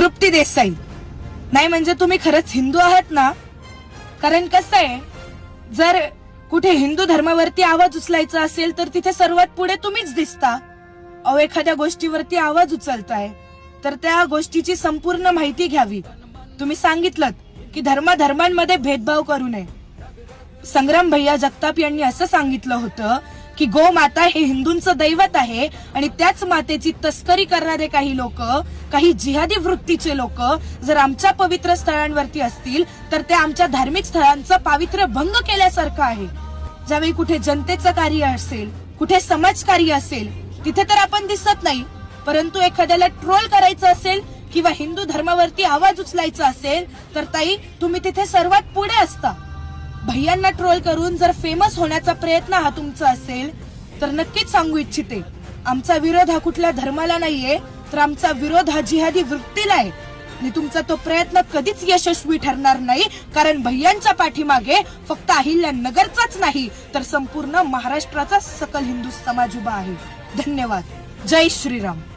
तृप्ती देसाई नाही म्हणजे तुम्ही खरंच हिंदू आहात ना? कारण कसं आहे जर कुठे हिंदू धर्मावरती आवाज उचलायचा असेल तर तिथे सर्वात पुढे तुम्हीच दिसता. अहो एखाद्या गोष्टीवरती आवाज उचलताय तर त्या गोष्टीची संपूर्ण माहिती घ्यावी. तुम्ही सांगितलं की धर्माधर्मांमध्ये भेदभाव करू नये. संग्राम भैया जगताप यांनी असं सांगितलं होतं की गोमाता हे हिंदूंचं दैवत आहे आणि त्याच मातेची तस्करी करणारे काही लोक काही जिहादी वृत्तीचे लोक जर आमच्या पवित्र स्थळांवरती असतील तर ते आमच्या धार्मिक स्थळांचं पावित्र्य भंग केल्यासारखं आहे. ज्यावेळी कुठे जनतेचं कार्य असेल कुठे समाजकार्य असेल तिथे तर आपण दिसत नाही. परंतु एखाद्याला ट्रोल करायचं असेल किंवा हिंदू धर्मावरती आवाज उचलायचा असेल तर ताई तुम्ही तिथे सर्वात पुढे असता. भैयांना ट्रोल करून जर फेमस होण्याचा प्रयत्न हा तुमचा असेल तर नक्कीच सांगू इच्छिते. आमचा विरोध हा कुठल्या धर्माला नाहीये तर आमचा विरोध हा जिहादी वृत्तीला आहे. आणि तुमचा तो प्रयत्न कधीच यशस्वी ठरणार नाही कारण भैयांच्या पाठीमागे फक्त अहिल्या नगरचाच नाही तर संपूर्ण महाराष्ट्राचा सकल हिंदू समाज उभा आहे. धन्यवाद. जय श्रीराम.